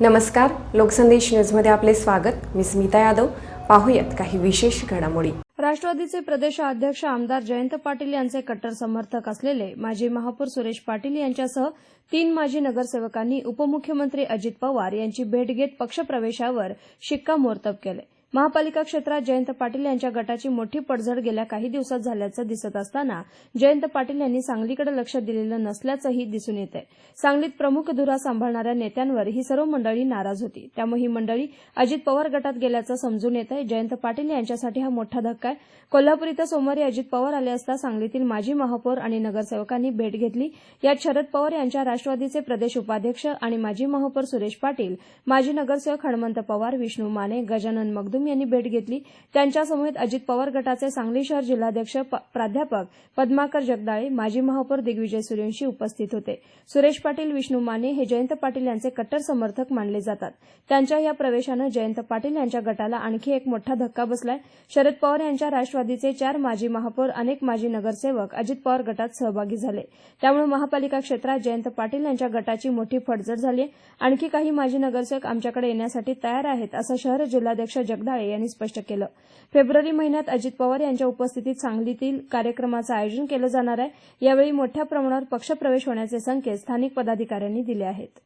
नमस्कार लोकसंदेश न्यूजमध्ये आपले स्वागत. मी स्मिता यादव. पाहूयात काही विशेष घडामोडी. राष्ट्रवादीचे प्रदेशाध्यक्ष आमदार जयंत पाटील यांचे कट्टर समर्थक असलेले माजी महापौर सुरेश पाटील यांच्यासह तीन माजी नगरसेवकांनी उपमुख्यमंत्री अजित पवार यांची भेट घेत पक्षप्रवेशावर शिक्कामोर्तब केले. महापालिका क्षेत्रात जयंत पाटील यांच्या गटाची मोठी पडझड गेल्या काही दिवसात झाल्याचं दिसत असताना जयंत पाटील यांनी सांगलीकडे लक्ष दिलेलं नसल्याचंही दिसून येतंय. सांगलीत प्रमुख धुरा सांभाळणाऱ्या नेत्यांवर ही सर्व मंडळी नाराज होती. त्यामुळे ही मंडळी अजित पवार गटात गेल्याचं समजून येत आहे जयंत पाटील यांच्यासाठी हा मोठा धक्का आहे. कोल्हापूर इथं सोमवारी अजित पवार आले असता सांगलीतील माजी महापौर आणि नगरसेवकांनी भेट घेतली. यात शरद पवार यांच्या राष्ट्रवादीचे प्रदेश उपाध्यक्ष आणि माजी महापौर सुरेश पाटील माजी नगरसेवक हणमंत पवार विष्णू माने गजानन मगदुम यांनी भेट घेतली. त्यांच्यासमवेत अजित पवार गटाचे सांगली शहर जिल्हाध्यक्ष प्राध्यापक पद्माकर जगदाळे माजी महापौर दिग्विजय सूर्यवंशी उपस्थित होते. सुरेश पाटील विष्णू माने हे जयंत पाटील यांचे कट्टर समर्थक मानले जातात. त्यांच्या या प्रवेशानं जयंत पाटील यांच्या गटाला आणखी एक मोठा धक्का बसलाय. शरद पवार यांच्या राष्ट्रवादीचे चार माजी महापौर अनेक माजी नगरसेवक अजित पवार गटात सहभागी झाले. त्यामुळे महापालिका क्षेत्रात जयंत पाटील यांच्या गटाची मोठी फडजड झाली आणखी काही माजी नगरसेवक आमच्याकडे येण्यासाठी तयार आहेत असं शहर जिल्हाध्यक्ष जगदाळे यांनी स्पष्ट केलं. फेब्रुवारी महिन्यात अजित पवार यांच्या उपस्थितीत सांगलीतील कार्यक्रमाचं आयोजन केलं जाणार आहे. यावेळी मोठ्या प्रमाणावर पक्षप्रवेश होण्याचे संकेत स्थानिक पदाधिकाऱ्यांनी दिले आहेत.